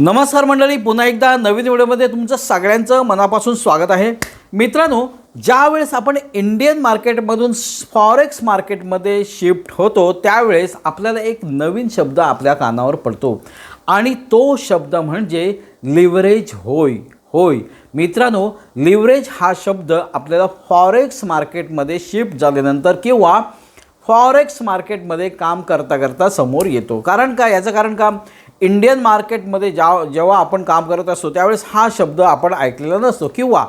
नमस्कार मंडळी पुन्हा एकदा नवीन व्हिडिओमध्ये तुमचं सगळ्यांचं मनापासून स्वागत आहे. मित्रांनो ज्यावेळेस आपण इंडियन मार्केटमधून फॉरेक्स मार्केटमध्ये शिफ्ट होतो त्यावेळेस आपल्याला एक नवीन शब्द आपल्या कानावर पडतो. आणि तो शब्द म्हणजे लिव्हरेज होय होय. मित्रांनो लिव्हरेज हा शब्द आपल्याला फॉरेक्स मार्केटमध्ये शिफ्ट झाल्यानंतर किंवा फॉरेक्स मार्केटमध्ये काम करता करता समोर येतो. कारण काय? याचं कारण का? इंडियन मार्केटमध्ये ज्या जेव्हा आपण काम करत असतो त्यावेळेस हा शब्द आपण ऐकलेला नसतो. किंवा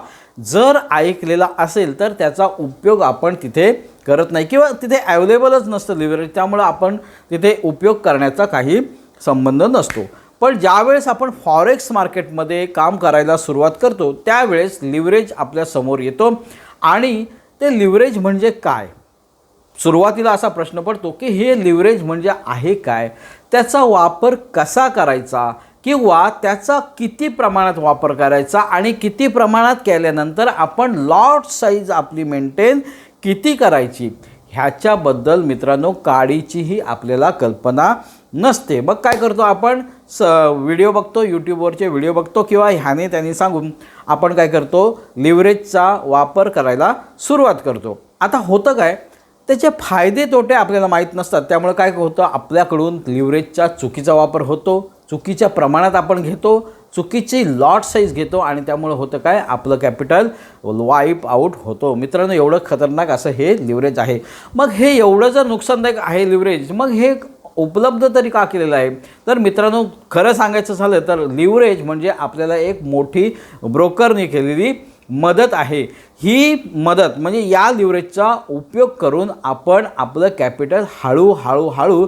जर ऐकलेला असेल तर त्याचा उपयोग आपण तिथे करत नाही. किंवा तिथे अवेलेबलच नसतं लिव्हरेज त्यामुळं आपण तिथे उपयोग करण्याचा काही संबंध नसतो. पण ज्यावेळेस आपण फॉरेक्स मार्केटमध्ये काम करायला सुरुवात करतो त्यावेळेस लिव्हरेज आपल्यासमोर येतो. आणि ते लिव्हरेज म्हणजे काय? सुरुवातीला असा प्रश्न पडतो की हे लिव्हरेज म्हणजे आहे काय? त्याचा वापर कसा करायचा किंवा त्याचा किती प्रमाणात वापर करायचा आणि किती प्रमाणात केल्यानंतर आपण लॉट साईज आपली मेंटेन किती करायची? ह्याच्याबद्दल मित्रांनो काडीचीही आपल्याला कल्पना नसते. मग काय करतो आपण? स व्हिडिओ बघतो यूट्यूबवरचे व्हिडिओ बघतो किंवा ह्याने त्यांनी सांगून आपण काय करतो? लिव्हरेजचा वापर करायला सुरुवात करतो. आता होतं काय? त्याचे फायदे तोटे आपल्याला माहीत नसतात त्यामुळे काय होतं आपल्याकडून लिव्हरेजचा चुकीचा वापर होतो चुकीच्या प्रमाणात आपण घेतो चुकीची लॉट साईज घेतो आणि त्यामुळे होतं काय आपलं कॅपिटल वाईप आऊट होतो. मित्रांनो एवढं खतरनाक असं हे लिव्हरेज आहे. मग हे एवढं जर नुकसानदायक आहे लिव्हरेज मग हे उपलब्ध तरी का केलेलं आहे? तर मित्रांनो खरं सांगायचं झालं तर लिव्हरेज म्हणजे आपल्याला एक मोठी ब्रोकरने केलेली मदत आहे. ही मदत म्हणजे या लिव्हरेजचा उपयोग करून आपण आपलं कॅपिटल हळूहळू हळू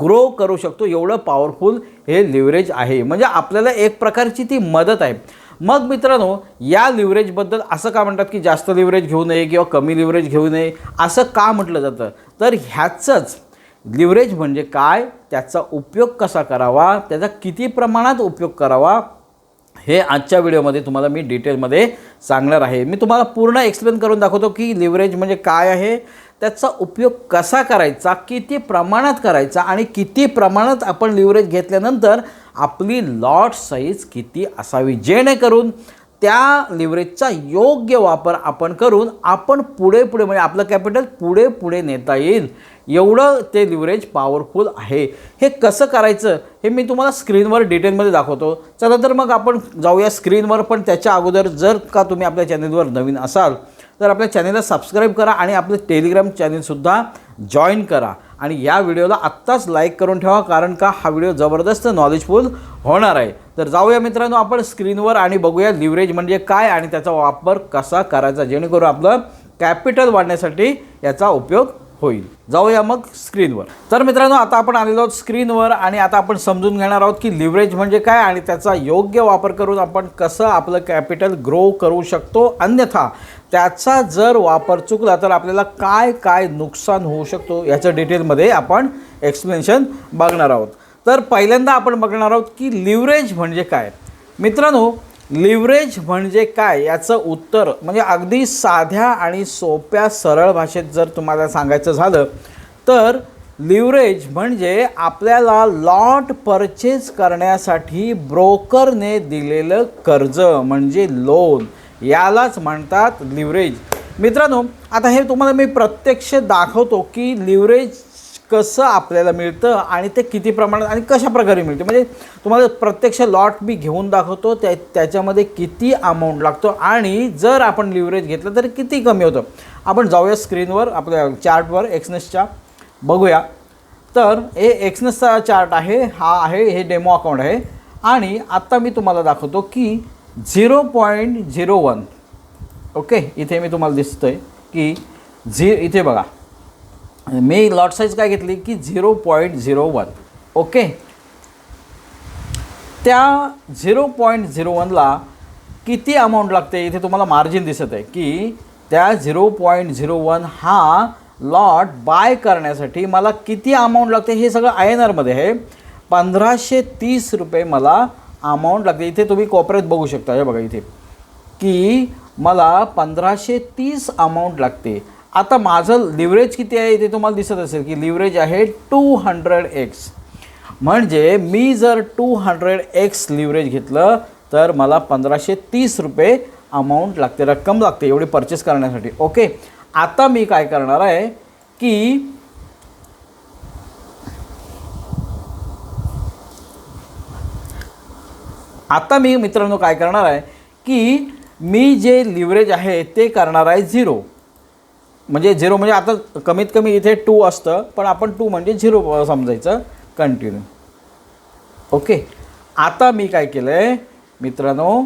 ग्रो करू शकतो. एवढं पॉवरफुल हे लिव्हरेज आहे. म्हणजे आपल्याला एक प्रकारची ती मदत आहे. मग मित्रांनो या लिव्हरेजबद्दल असं का म्हणतात की जास्त लिव्हरेज घेऊ नये किंवा कमी लिव्हरेज घेऊ नये? असं का म्हटलं जातं? तर ह्याचंच. लिव्हरेज म्हणजे काय? त्याचा उपयोग कसा करावा? त्याचा किती प्रमाणात उपयोग करावा? हे आजच्या व्हिडिओमध्ये तुम्हाला मी डिटेलमध्ये सांगणार आहे. मी तुम्हाला पूर्ण एक्सप्लेन करून दाखवतो की लिव्हरेज म्हणजे काय आहे त्याचा उपयोग कसा करायचा किती प्रमाणात करायचा आणि किती प्रमाणात आपण लिव्हरेज घेतल्यानंतर आपली लॉट साईज किती असावी जेणेकरून त्या लिव्हरेजचा योग्य वापर आपण करून आपण पुढे पुढे म्हणजे आपलं कॅपिटल पुढे पुढे नेता येईल. एवढं ते लिव्हरेज पॉवरफुल आहे. हे कसं करायचं? हे मी तुम्हाला स्क्रीनवर डिटेलमध्ये दाखवतो. चला तर मग आपण जाऊया स्क्रीनवर पण त्याच्या अगोदर जर का तुम्ही आपल्या चॅनेलवर नवीन असाल तर आपल्या चॅनलला सबस्क्राईब करा आणि आपलं टेलिग्राम चॅनेलसुद्धा जॉईन करा. आणि या व्हिडिओला आत्ताच लाईक करून ठेवा कारण का हा व्हिडिओ जबरदस्त नॉलेजफुल होणार आहे. तर जाऊया मित्रांनो आपण स्क्रीनवर आणि बघूया लिव्हरेज म्हणजे काय आणि त्याचा वापर कसा करायचा जेणेकरून आपलं कॅपिटल वाढण्यासाठी याचा उपयोग होईल. जाऊया मग स्क्रीनवर. तर मित्रांनो आता आपण आलेलो आहोत स्क्रीनवर आणि आता आपण समजून घेणार आहोत की लिव्हरेज म्हणजे काय आणि त्याचा योग्य वापर करून आपण कसं आपलं कॅपिटल ग्रो करू शकतो. अन्यथा त्याचा जर वापर चुकला तर आपल्याला काय काय नुकसान होऊ शकतो याचं डिटेलमध्ये आपण एक्सप्लेनेशन बघणार आहोत. तर पहिल्यांदा आपण बघणार आहोत की लिव्हरेज म्हणजे काय. मित्रांनो लिव्हरेज म्हणजे काय? याचं उत्तर म्हणजे अगदी साध्या आणि सोप्या सरळ भाषेत जर तुम्हाला सांगायचं झालं तर लिव्हरेज म्हणजे आपल्याला लॉट परचेज करण्यासाठी ब्रोकरने दिलेलं कर्ज म्हणजे लोन यालाच म्हणतात लिव्हरेज मित्रांनो आता हे तुम्हाला मी प्रत्यक्ष दाखवतो की लिव्हरेज कसं आपल्याला मिळतं आणि ते किती प्रमाणात आणि कशा प्रकारे मिळते? म्हणजे तुम्हाला प्रत्यक्ष लॉट मी घेऊन दाखवतो त्या त्याच्यामध्ये किती अमाऊंट लागतो आणि जर आपण लिव्हरेज घेतलं तर किती कमी होतं? आपण जाऊया स्क्रीनवर आपल्या चार्टवर एक्सनेसच्या बघूया. तर हे एक्सनेसचा चार्ट आहे हा आहे हे डेमो अकाउंट आहे. आणि आत्ता मी तुम्हाला दाखवतो की zero point zero one okay इथे मी तुम्हाला दिसतो आहे की झि इथे बघा. मी लॉट साईज काय घेतली की zero point zero one okay त्या झिरो पॉईंट झिरो वनला किती अमाऊंट लागते? इथे तुम्हाला मार्जिन दिसत आहे की त्या झिरो पॉईंट झिरो वन हा लॉट बाय करण्यासाठी मला किती अमाऊंट लागते? हे सगळं आय एन आरमध्ये आहे. पंधराशे तीस रुपये मला अमाऊंट लागते. इथे तुम्ही कोपऱ्यात बघू शकता. हे बघा इथे. की मला पंधराशे तीस अमाऊंट लागते. आता माझं लिव्हरेज किती आहे ते तुम्हाला दिसत असेल की लिव्हरेज आहे टू हंड्रेड एक्स म्हणजे मी जर टू हंड्रेड एक्स लिव्हरेज घेतलं तर मला पंधराशे तीस रुपये अमाऊंट लागते रक्कम लागते एवढी परचेस करण्यासाठी. ओके आता मी काय करणार आहे की आता मी मित्रांनो काय करणार आहे की मी जे लिव्हरेज आहे ते करणार आहे झिरो म्हणजे झिरो म्हणजे आता कमीत कमी इथे टू असतं पण आपण टू म्हणजे झिरो समजायचं कंटिन्यू ओके आता मी काय केलं आहे मित्रांनो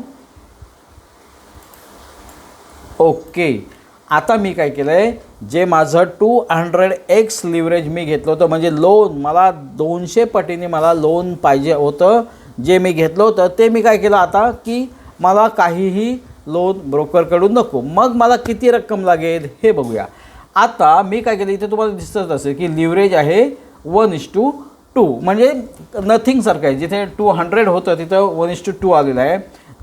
ओके आता मी काय केलं आहे जे माझं टू हंड्रेड एक्स लिव्हरेज मी घेतलं होतं म्हणजे लोन मला दोनशे पटीने मला लोन पाहिजे होतं जे मी घेतलं होतं ते मी काय केलं आता? की मला काहीही लोन ब्रोकरकडून नको. मग मला किती रक्कम लागेल हे बघूया. आता मी काय केलं इथे तुम्हाला दिसत असेल की लिव्हरेज आहे वन इश टू टू म्हणजे नथिंगसारखं आहे. जिथे टू हंड्रेड होतं तिथं वन इश टू टू आलेलं आहे.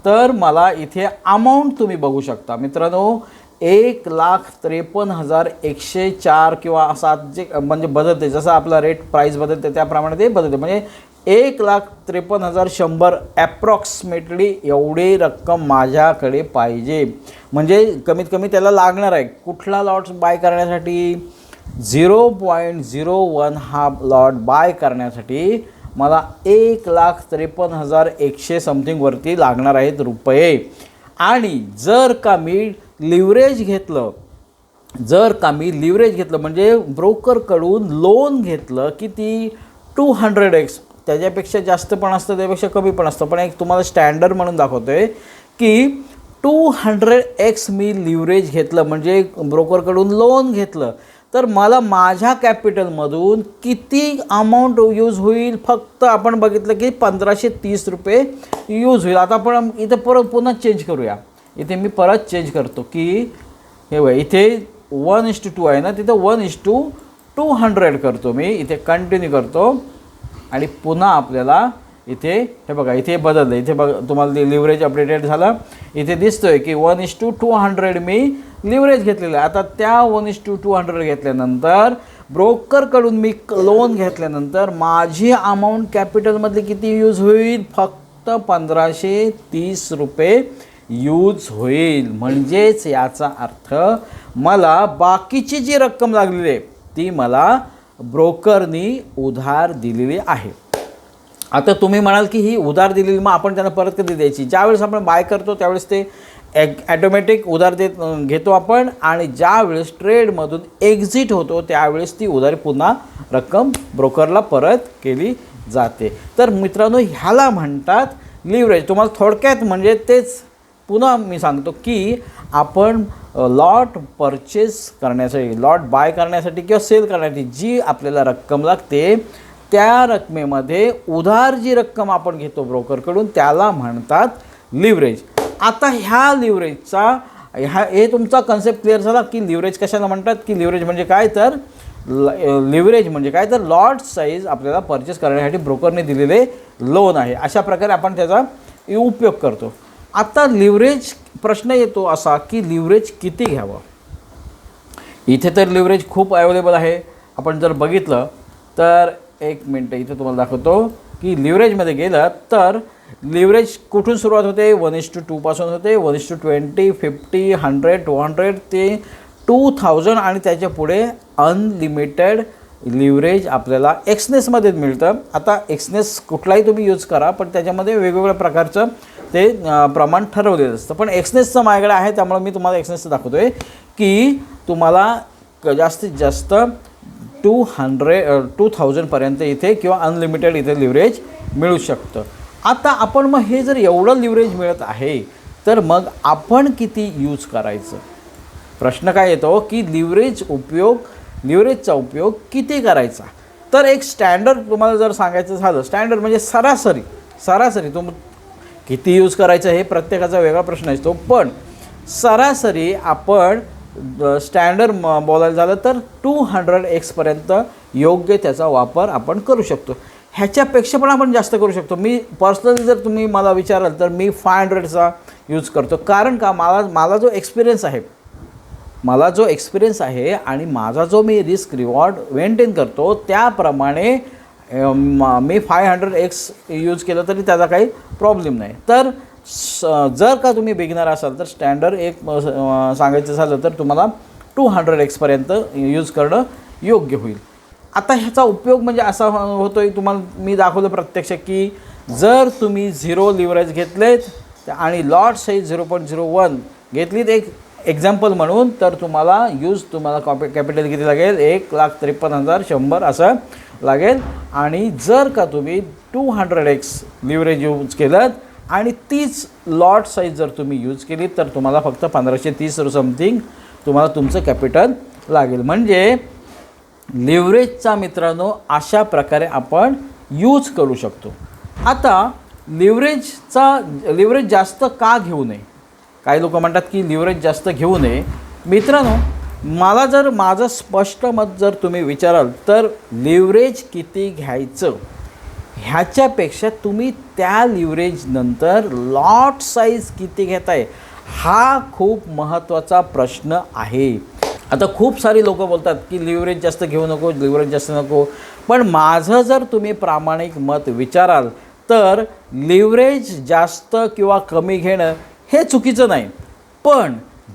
तर मला इथे अमाऊंट तुम्ही बघू शकता. मित्रांनो एक लाख त्रेपन्न हजार एकशे चार किंवा असा जे म्हणजे बदलते. जसं आपला रेट प्राईस बदलते त्याप्रमाणे ते बदलते. म्हणजे एक लाख त्रेपन्न हजार शंभर ॲप्रॉक्सिमेटली एवढी रक्कम माझ्याकडे पाहिजे. म्हणजे कमीत कमी त्याला लागणार आहे. कुठला लॉट बाय करण्यासाठी? झिरो पॉईंट झिरो वन हा लॉट बाय करण्यासाठी मला एक लाख त्रेपन्न हजार एकशे समथिंगवरती लागणार आहेत रुपये. आणि जर का मी लिव्हरेज घेतलं जर का मी लिव्हरेज घेतलं म्हणजे ब्रोकरकडून लोन घेतलं किती? टू हंड्रेड एक्स त्याच्यापेक्षा जास्त पण असतं त्यापेक्षा कमी पण असतं. पण एक तुम्हाला स्टँडर्ड म्हणून दाखवतो आहे की टू हंड्रेड एक्स मी लिव्हरेज घेतलं म्हणजे ब्रोकरकडून लोन घेतलं. तर मला माझ्या कॅपिटलमधून किती अमाऊंट यूज होईल? फक्त आपण बघितलं की पंधराशे तीस रुपये यूज होईल. आता आपण इथं परत पुन्हा चेंज करूया. इथे मी परत चेंज करतो की हे बघ इथे वन इश टू टू आहे ना तिथं वन इश टू टू हंड्रेड करतो मी. इथे कंटिन्यू करतो. आणि पुन्हा आपल्याला इथे हे बघा इथे बदललं. इथे बघ तुम्हाला लिव्हरेज अपडेटेड झालं. इथे दिसतोय की one is to two hundred me leverage घेतलेलं आहे. आता त्या one is to two hundred घेतल्यानंतर ब्रोकरकडून मी लोन घेतल्यानंतर माझी अमाऊंट कॅपिटलमधली किती यूज होईल? फक्त पंधराशे तीस रुपये यूज होईल. म्हणजेच याचा अर्थ मला बाकीची जी रक्कम लागलेली आहे ती मला ब्रोकरनी उधार दिलेली आहे. आता तुम्ही म्हणाल की ही उधार दिलेली मग आपण त्यांना परत कधी द्यायची? ज्यावेळेस आपण बाय करतो त्यावेळेस ते ॲक ॲटोमॅटिक उधार देत घेतो आपण आणि ज्यावेळेस ट्रेडमधून एक्झिट होतो त्यावेळेस ती उधारी पुन्हा रक्कम ब्रोकरला परत केली जाते. तर मित्रांनो ह्याला म्हणतात लिव्हरेज तुम्हाला थोडक्यात म्हणजे तेच पुन्हा मी सांगतो की आपण लॉट परचेस करण्यासाठी लॉट बाय करण्यासाठी किंवा सेल करण्यासाठी जी आपल्याला रक्कम लागते त्या रकमेमध्ये उधार जी रक्कम आपण घेतो ब्रोकरकडून त्याला म्हणतात लिव्हरेज आता ह्या लिव्हरेजचा ह्या हे तुमचा कन्सेप्ट क्लिअर झाला की लिव्हरेज कशाला म्हणतात? की लिव्हरेज म्हणजे काय? तर लिव्हरेज म्हणजे काय? तर लॉट साईज आपल्याला परचेस करण्यासाठी ब्रोकरने दिलेले लोन आहे. अशा प्रकारे आपण त्याचा उपयोग करतो. आता लिव्हरेज प्रश्न येतो असा की लिव्हरेज किती घ्यावं? इथे तर लिव्हरेज खूप अवेलेबल आहे. आपण जर बघितलं तर एक मिनटं इथे तुम्हाला दाखवतो की लिव्हरेजमध्ये गेलं तर लिव्हरेज कुठून सुरुवात होते? वन इज टू टूपासून होते. One is to twenty fifty hundred two hundred ते टू थाउजंड आणि त्याच्या पुढे अनलिमिटेड लिव्हरेज आपल्याला एक्सनेसमध्ये मिळतं. आता एक्सनेस कुठलाही तुम्ही यूज करा पण त्याच्यामध्ये वेगवेगळ्या प्रकारचं ते प्रमाण ठरवलेलं असतं. पण एक्सनेसचं माझ्याकडे आहे त्यामुळे मी तुम्हाला एक्सनेसचं दाखवतो आहे की तुम्हाला क जास्तीत जास्त टू हंड्रेड टू थाउजंडपर्यंत इथे किंवा अनलिमिटेड इथे लिव्हरेज मिळू शकतं. आता आपण मग हे जर एवढं लिव्हरेज मिळत आहे तर मग आपण किती यूज करायचं? प्रश्न काय येतो की लिव्हरेज उपयोग लिव्हरेजचा उपयोग किती करायचा? तर एक स्टँडर्ड तुम्हाला जर सांगायचं झालं स्टँडर्ड म्हणजे सरासरी सरासरी तुम किती यूज करायचं हे प्रत्येकाचा वेगळा प्रश्न असतो. पण सरासरी आपण स्टँडर्ड बोलायला झालं तर टू हंड्रेड एक्सपर्यंत योग्य त्याचा वापर आपण करू शकतो. ह्याच्यापेक्षा पण आपण जास्त करू शकतो. मी पर्सनली जर तुम्ही मला विचाराल तर मी फाय हंड्रेडचा यूज करतो. कारण का? मला मला जो एक्सपिरियन्स आहे मला जो एक्सपिरियन्स आहे आणि माझा जो मी रिस्क रिवॉर्ड मेंटेन करतो त्याप्रमाणे म- मी फाय हंड्रेड एक्स यूज केलं तरी त्याचा काही प्रॉब्लेम नाही. तर स जर का तुम्ही बिगिनर असाल तर स्टँडर्ड एक सांगायचं झालं तर तुम्हाला टू हंड्रेड एक्सपर्यंत यूज करणं योग्य होईल. आता ह्याचा उपयोग म्हणजे असा हो, होतो आहे तुम्हाला मी दाखवलं प्रत्यक्ष की जर तुम्ही झिरो लिव्हरेज घेतलेत आणि lots size zero point zero one घेतलीत एक एक्झाम्पल म्हणून तर तुम्हाला यूज तुम्हाला कॉपी कॅपिटल किती लागेल? एक लाख त्रेपन्न हजार शंभर असं लागेल. आणि जर का तुम्ही two hundred X leverage use केलं आणि तीच लॉट साईज जर तुम्ही यूज केली तर तुम्हाला फक्त पंधराशे तीस समथिंग तुम्हाला तुमचं कॅपिटल लागेल. म्हणजे लिव्हरेजचा मित्रांनो अशा प्रकारे आपण यूज करू शकतो. आता लिव्हरेजचा लिव्हरेज जास्त का घेऊ नये? काही लोक म्हणतात की लिव्हरेज जास्त घेऊ नये. मित्रांनो मला जर माझं स्पष्ट मत जर तुम्ही विचाराल तर लिव्हरेज किती घ्यायचं? ह्याच्यापेक्षा तुम्ही त्या लिव्हरेजनंतर लॉट साईज किती घेताय? हा खूप महत्त्वाचा प्रश्न आहे. आता खूप सारी लोक बोलतात की लिव्हरेज जास्त घेऊ नको लिव्हरेज जास्त नको. पण माझं जर तुम्ही प्रामाणिक मत विचाराल तर लिव्हरेज जास्त किंवा कमी घेणं हे चुकीचं नाही. पण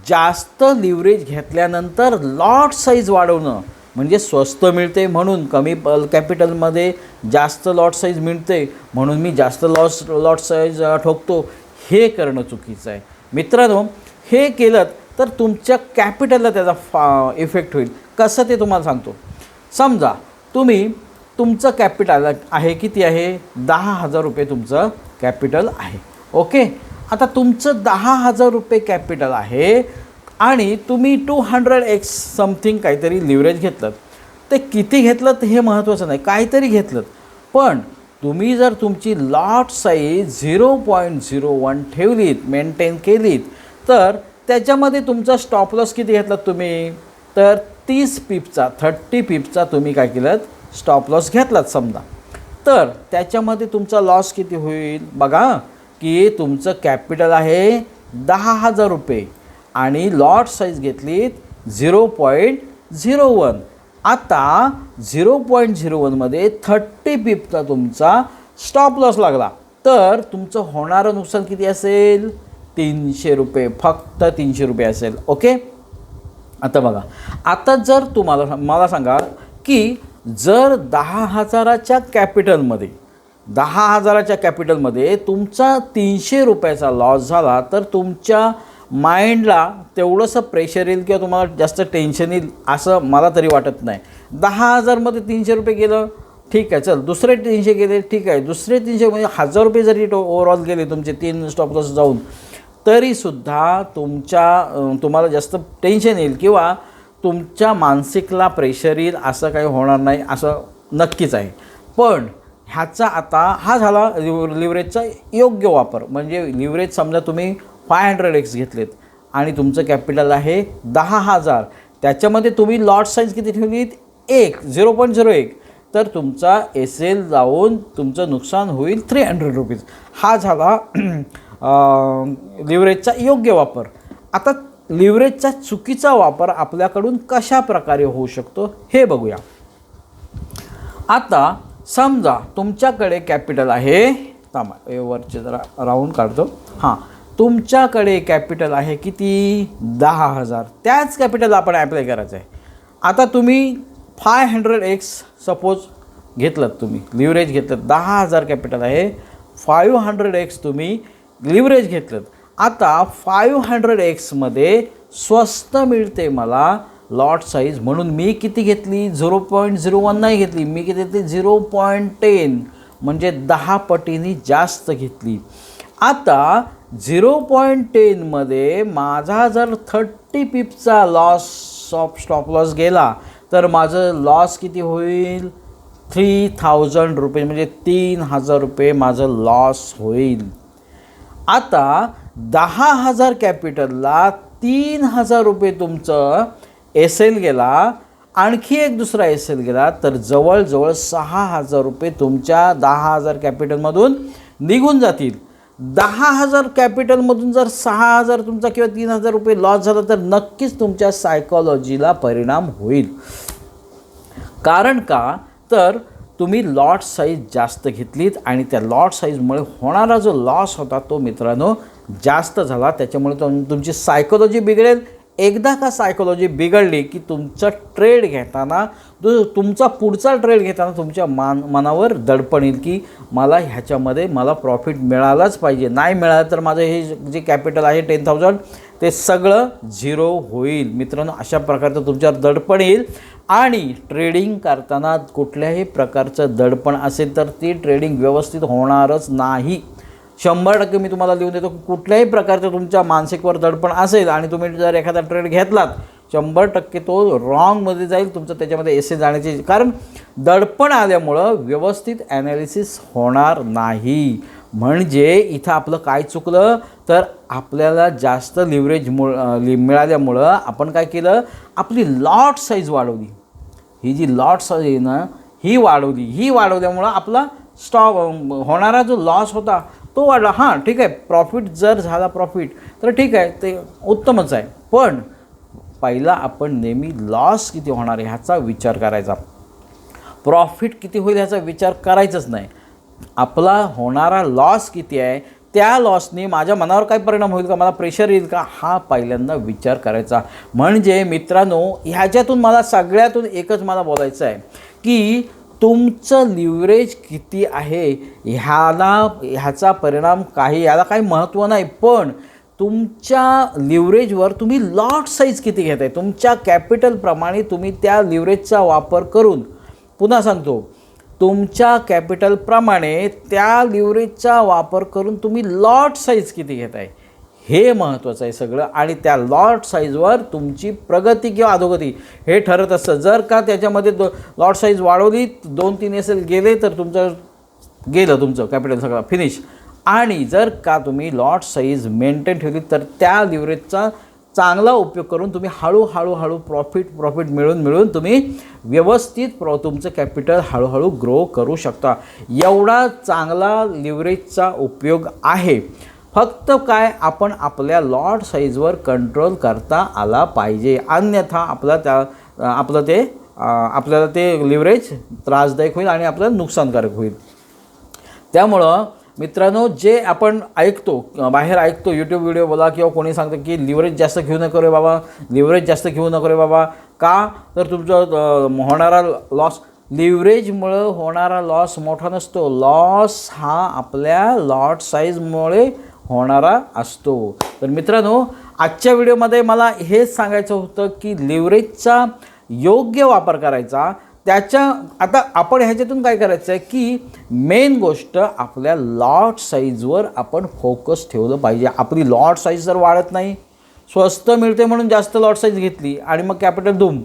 जास्त लिव्हरेज घेतल्यानंतर लॉट साईज वाढवणं म्हणजे स्वस्त मिळते म्हणून कमी प- कॅपिटलमध्ये जास्त लॉट साईज मिळते म्हणून मी जास्त लॉस लॉट साईज ठोकतो. हे करणं चुकीचं आहे. मित्रांनो हे केलं तर तुमच्या कॅपिटलला त्याचा फा इफेक्ट होईल. कसं ते तुम्हाला सांगतो. समजा तुम्ही तुमचं कॅपिटल आहे किती आहे? दहा हजार रुपये तुमचं कॅपिटल आहे. ओके? आता तुमचं दहा हजार रुपये कॅपिटल आहे आणि तुम्ही टू हंड्रेड एक्स समथिंग काहीतरी लिव्हरेज घेतलं. ते किती घेतलं हे महत्त्वाचं नाही. काहीतरी घेतलं. पण तुम्ही जर तुमची lot size zero point zero one ठेवलीत maintain केलीत तर त्याच्यामध्ये तुमचा स्टॉप लॉस किती घेतलात तुम्ही? तर तीस पिपचा थर्टी पिपचा तुम्ही काय केलं स्टॉप लॉस घेतलात समजा. तर त्याच्यामध्ये तुमचा लॉस किती होईल? बघा. की तुमचं कॅपिटल आहे दहा हजार रुपये आणि लॉट साईज घेतलीत झिरो पॉईंट झिरो वन. आता झिरो पॉईंट झिरो वनमध्ये थर्टी पिपचा तुमचा स्टॉप लॉस लागला. तर तुमचं होणारं नुकसान किती असेल? तीनशे रुपये फक्त तीनशे रुपये असेल. ओके? आता बघा. आता जर तुम्हाला मला सांगा की जर दहा हजाराच्या कॅपिटलमध्ये दहा हजाराच्या कॅपिटलमध्ये तुमचा तीनशे रुपयाचा लॉस झाला तर तुमच्या माइंडला तेवढंसं प्रेशर येईल किंवा तुम्हाला जास्त टेन्शन येईल असं मला तरी वाटत नाही. दहा हजारमध्ये तीनशे रुपये गेलं ठीक आहे चल दुसरे तीनशे गेले ठीक आहे दुसरे तीनशे म्हणजे हजार रुपये जरी टो ओव्हरऑल गेले तुमचे तीन स्टॉप लॉस जाऊन तरीसुद्धा तुमच्या तुम्हाला जास्त टेन्शन येईल किंवा तुमच्या मानसिकला प्रेशर येईल असं काही होणार नाही असं नक्कीच आहे. पण ह्याचा आता हा झाला लिव लिव्हरेजचा योग्य वापर. म्हणजे लिव्हरेज समजा तुम्ही फाय हंड्रेड एक्स घेतलेत आणि तुमचं कॅपिटल आहे दहा हजार. त्याच्यामध्ये तुम्ही लॉट साईज किती ठेवलीत? एक झिरो पॉईंट झिरो एक. तर तुमचा एस एल जाऊन तुमचं नुकसान होईल थ्री हंड्रेड रुपीज हा झाला लिव्हरेजचा योग्य वापर. आता लिव्हरेजचा चुकीचा वापर आपल्याकडून कशा प्रकारे होऊ शकतो हे बघूया. आता समजा तुमच्याकडे कॅपिटल आहे थांबा वरचे जरा राऊंड काढतो. हां तुमच्याकडे कॅपिटल आहे किती? दहा हजार. त्याच कॅपिटल आपण ॲप्लाय करायचं आहे. आता तुम्ही फाय हंड्रेड एक्स सपोज घेतलं तुम्ही लिव्हरेज घेतलं दहा हजार कॅपिटल आहे फाईव्ह हंड्रेड एक्स तुम्ही लिव्हरेज घेतलं आता फाईव्ह हंड्रेड एक्समध्ये स्वस्त मिळते मला लॉट साईज म्हणून मी किती घेतली? झिरो पॉईंट झिरो वन नाही घेतली. मी किती घेतली? झिरो पॉईंट टेन म्हणजे दहा पटीने जास्त घेतली. आता झिरो पॉईंट टेनमध्ये माझा जर थर्टी पिपचा लॉस ऑफ स्टॉप लॉस गेला तर माझं लॉस किती होईल? थ्री थाउजंड रुपये. म्हणजे तीन हजार रुपये माझं लॉस होईल. आता दहा हजार कॅपिटलला तीन हजार रुपये तुमचं एस एल गेला आणखी एक दुसरा एस एल गेला तर जवळजवळ सहा हजार रुपये तुमच्या दहा हजार कॅपिटलमधून निघून जातील. दहा हजार कॅपिटलमधून जर सहा हजार तुमचा किंवा तीन हजार रुपये लॉस झाला तर नक्कीच तुमच्या सायकॉलॉजीला परिणाम होईल. कारण का? तर तुम्ही लॉट साईज जास्त घेतलीत आणि त्या लॉट साईजमुळे होणारा जो लॉस होता तो मित्रांनो जास्त झाला. त्याच्यामुळे तुम तुमची सायकोलॉजी बिघडेल एकदा का सायकोलॉजी बिघडली की तुमचा ट्रेड घेताना जो तुमचा पुढचा ट्रेड घेताना तुमच्या मान मनावर दडपण येईल की मला ह्याच्यामध्ये मला प्रॉफिट मिळालाच पाहिजे. नाही मिळालं तर माझं हे जे कॅपिटल आहे टेन थाउजंड ते सगळं झिरो होईल. मित्रांनो अशा प्रकारचं तुमच्यावर दडपण येईल. आणि ट्रेडिंग करताना कुठल्याही प्रकारचं दडपण असेल तर ती ट्रेडिंग व्यवस्थित होणारच नाही. शंभर टक्के मी तुम्हाला लिहून देतो. कुठल्याही प्रकारचं तुमच्या मानसिकवर दडपण असेल आणि तुम्ही जर एखादा ट्रेड घेतलात शंभर टक्के तो रॉंगमध्ये जाईल तुमचं त्याच्यामध्ये एसे जाण्याची. कारण दडपण आल्यामुळं व्यवस्थित ॲनालिसिस होणार नाही. म्हणजे इथं आपलं काय चुकलं? तर आपल्याला जास्त लिव्हरेज मु लि मिळाल्यामुळं आपण काय केलं? आपली लॉट साईज वाढवली. ही जी लॉट साईज आहे ना ही वाढवली. ही वाढवल्यामुळं आपला स्टॉक होणारा जो लॉस होता तो वाढला. हां ठीक आहे. प्रॉफिट जर झाला प्रॉफिट तर ठीक आहे ते उत्तमच आहे. पण पहिला आपण नेहमी लॉस किती होणार आहे ह्याचा विचार करायचा. प्रॉफिट किती होईल ह्याचा विचार करायचाच नाही. आपला होणारा लॉस किती आहे त्या लॉसने माझ्या मनावर काय परिणाम होईल का? मला प्रेशर येईल का? हा पहिल्यांदा विचार करायचा. म्हणजे मित्रांनो ह्याच्यातून मला सगळ्यातून एकच मला बोलायचं आहे की तुमचं लिव्हरेज किती आहे? ह्याला ह्याचा परिणाम काही याला काही महत्त्व नाही पण तुमच्या लिव्हरेजवर तुम्ही लॉट साईज किती घेत आहे तुमच्या कॅपिटलप्रमाणे तुम्ही त्या लिव्हरेजचा वापर करून. पुन्हा सांगतो. तुमच्या कॅपिटलप्रमाणे त्या लिव्हरेजचा वापर करून तुम्ही लॉट साईज किती घेत आहे हे महत्त्वाचं आहे सगळं. आणि त्या लॉट साईजवर तुमची प्रगती किंवा अधोगती हे ठरत असतं. जर का त्याच्यामध्ये दो लॉट साईज वाढवली दोन तीन एस एल गेले तर तुमचं गेलं तुमचं कॅपिटल सगळं फिनिश आणि जर का तुम्ही लॉट साईज मेंटेन ठेवली तर त्या लिव्हरेजचा चांगला उपयोग करून तुम्ही हळूहळू हळू प्रॉफिट प्रॉफिट मिळून मिळून तुम्ही व्यवस्थित प्र तुमचं कॅपिटल हळूहळू ग्रो करू शकता. एवढा चांगला लिव्हरेजचा उपयोग आहे. फक्त काय आपण आपल्या लॉट साईजवर कंट्रोल करता आला पाहिजे. अन्यथा आपला त्या आपलं ते आपल्याला ते लिव्हरेज त्रासदायक होईल आणि आपल्याला नुकसानकारक होईल. त्यामुळं मित्रांनो जे आपण ऐकतो बाहेर ऐकतो यूट्यूब व्हिडिओ बोला किंवा कोणी सांगतं की लिव्हरेज जास्त घेऊ नको रे बाबा लिव्हरेज जास्त घेऊ नको रे बाबा. का? तर तुमचं होणारा लॉस लिव्हरेजमुळं होणारा लॉस मोठा नसतो. लॉस हा आपल्या लॉट साईजमुळे होणारा असतो. तर मित्रांनो आजच्या व्हिडिओमध्ये मला हेच सांगायचं होतं की लिव्हरेजचा योग्य वापर करायचा. त्याच्या आता आपण ह्याच्यातून काय करायचं आहे की मेन गोष्ट आपल्या लॉट साईजवर आपण फोकस ठेवलं पाहिजे. आपली लॉट साईज जर वाढत नाही स्वस्त मिळते म्हणून जास्त लॉट साईज घेतली आणि मग कॅपिटल धूम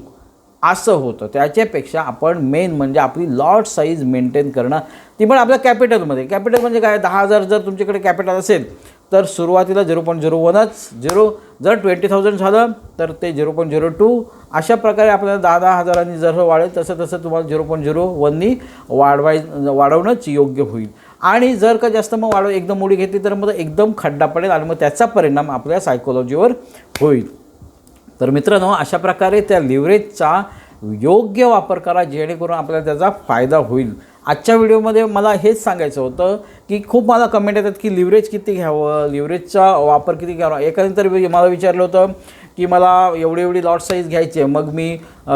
असं होतं. त्याच्यापेक्षा आपण मेन म्हणजे आपली लॉट साईज मेंटेन करणं. ती पण आपल्या कॅपिटलमध्ये कॅपिटल म्हणजे काय? दहा हजार जर तुमच्याकडे कॅपिटल असेल तर सुरुवातीला झिरो पॉईंट झिरो वनच झिरो जर ट्वेंटी थाउजंड झालं तर ते झिरो पॉईंट झिरो टू अशा प्रकारे आपल्याला दहा दहा हजारांनी जसं वाढेल तसं तसं तुम्हाला झिरो पॉईंट झिरो वननी वाढवाय वाढवणंच योग्य होईल. आणि जर का जास्त मग वाढव एकदम उडी घेतली तर मग एकदम खड्डा पडेल आणि मग त्याचा परिणाम आपल्या सायकोलॉजीवर होईल. तर मित्रांनो अशा प्रकारे त्या लिव्हरेजचा योग्य वापर करा जेणेकरून आपल्याला त्याचा फायदा होईल. आजच्या व्हिडिओमध्ये मला हेच सांगायचं होतं की खूप मला कमेंट येतात की लिव्हरेज किती घ्यावं? लिव्हरेजचा वापर किती घ्यावा? एखाद्या तर मला विचारलं होतं की मला एवढी एवढी लॉट साईज घ्यायची आहे मग मी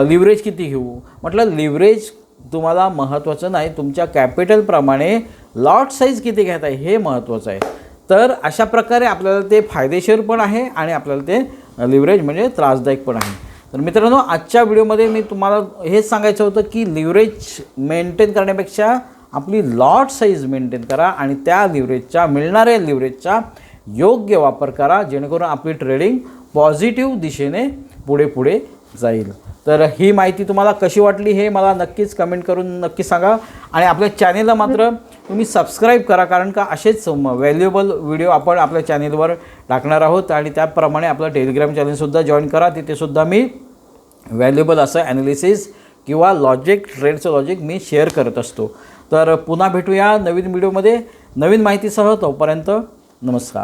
लिव्हरेज किती घेऊ? म्हटलं लिव्हरेज तुम्हाला महत्त्वाचं नाही तुमच्या कॅपिटलप्रमाणे लॉट साईज किती घेत आहे हे महत्त्वाचं आहे. तर अशा प्रकारे आपल्याला ते फायदेशीर पण आहे आणि आपल्याला ते लिव्हरेज म्हणजे त्रासदायक पण आहे. तर मित्रांनो आजच्या व्हिडिओमध्ये मी तुम्हाला हेच सांगायचं होतं की लिव्हरेज मेंटेन करण्यापेक्षा आपली लॉट साईज मेंटेन करा आणि त्या लिव्हरेजच्या मिळणाऱ्या लिव्हरेजचा योग्य वापर करा जेणेकरून आपली ट्रेडिंग पॉझिटिव्ह दिशेने पुढे पुढे जाईल. तर ही माहिती तुम्हाला कशी वाटली हे मला नक्कीच कमेंट करून नक्की सांगा. आणि आपल्या चॅनेलला मात्र तुम्ही सबस्क्राईब करा कारण का असेच व्हॅल्युएबल व्हिडिओ आपण आपल्या चॅनेलवर टाकणार आहोत. आणि त्याप्रमाणे आपलं टेलिग्राम चॅनलसुद्धा जॉईन करा. तिथेसुद्धा मी व्हॅल्युएबल असं ॲनालिसिस किंवा लॉजिक ट्रेडचं लॉजिक मी शेअर करत असतो. तर पुन्हा भेटूया नवीन व्हिडिओमध्ये नवीन माहितीसह तोपर्यंत नमस्कार.